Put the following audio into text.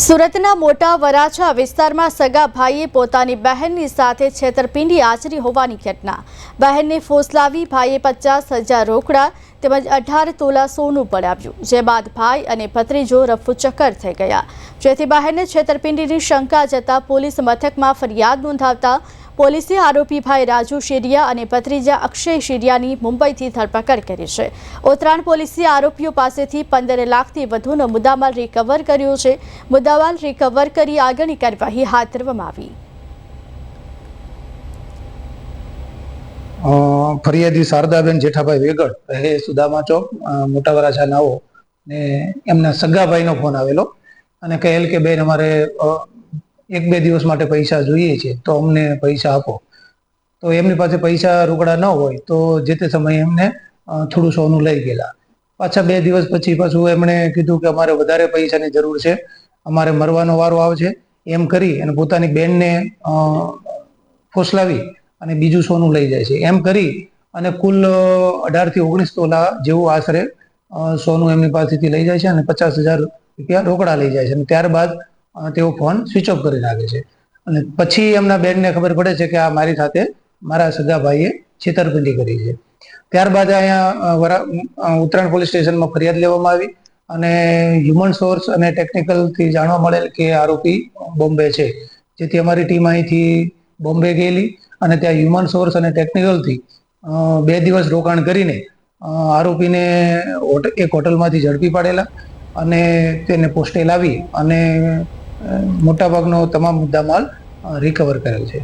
સુરતના મોટા વરાછા વિસ્તારમાં સગા ભાઈએ પોતાની બહેનની સાથે છેતરપિંડી આચરી હોવાની ઘટના. બહેનને ફોસલાવી ભાઈએ પચાસ હજાર રોકડા તેમજ અઢાર તોલા સોનું પડાવ્યું, જે બાદ ભાઈ અને ભત્રીજો રફુચક્કર થઈ ગયા. જેથી બહેનને છેતરપિંડીની શંકા જતા પોલીસ મથકમાં ફરિયાદ નોંધાવતા પોલીસે આરોપી રાજુ શેરિયા અને ભત્રીજા અક્ષય શેરિયાની મુંબઈથી ધરપકડ કરી છે. ઉત્તરાયણ પોલીસે આરોપીઓ પાસેથી પંદર લાખથી વધુનો મુદ્દામાલ રિકવર કર્યો છે. મુદ્દામાલ રિકવર કરી આગળની કાર્યવાહી હાથ ધરવામાં આવી. ફરિયાદી શારદાબેન જેઠાભાઈ વેગડ રહે સુદામા ચોક મોટા વરાછા નાવો ને એમના સગાભાઈનો ફોન આવેલો અને કહેલ કે, બેન, અમારે એક બે દિવસ માટે પૈસા જોઈએ છે, તો અમને પૈસા આપો. તો એમની પાસે પૈસા રોકડા ન હોય, તો જે તે સમયે એમને થોડું સોનું લઈ ગયેલા. પાછા બે દિવસ પછી પાછું એમણે કીધું કે અમારે વધારે પૈસાની જરૂર છે, અમારે મરવાનો વારો આવશે. એમ કરી અને પોતાની બેનને ફોસલાવી અને બીજું સોનું લઈ જાય છે. એમ કરી અને કુલ અઢારથી ઓગણીસ તોલા જેવું આશરે સોનું એમની પાસેથી લઈ જાય છે અને પચાસ હજાર રૂપિયા રોકડા લઈ જાય છે. અને ત્યારબાદ તેઓ ફોન સ્વિચ ઓફ કરી નાખે છે. અને પછી એમના બેનને ખબર પડે છે કે આ મારી સાથે મારા સગા ભાઈએ છેતરપિંડી કરી છે. ત્યારબાદ અહીંયા વરા ઉત્તરાયણ પોલીસ સ્ટેશનમાં ફરિયાદ લેવામાં આવી અને હ્યુમન સોર્સ અને ટેકનિકલથી જાણવા મળેલ કે આરોપી બોમ્બે છે. જેથી અમારી ટીમ અહીંથી બોમ્બે ગયેલી અને ત્યાં હ્યુમન સોર્સ અને ટેકનિકલથી બે દિવસ રોકાણ કરીને આરોપીને એક હોટલમાંથી ઝડપી પાડેલા અને તેને પોસ્ટે લાવી અને મોટાભાગનો તમામ મુદ્દામાલ રિકવર કરેલ છે.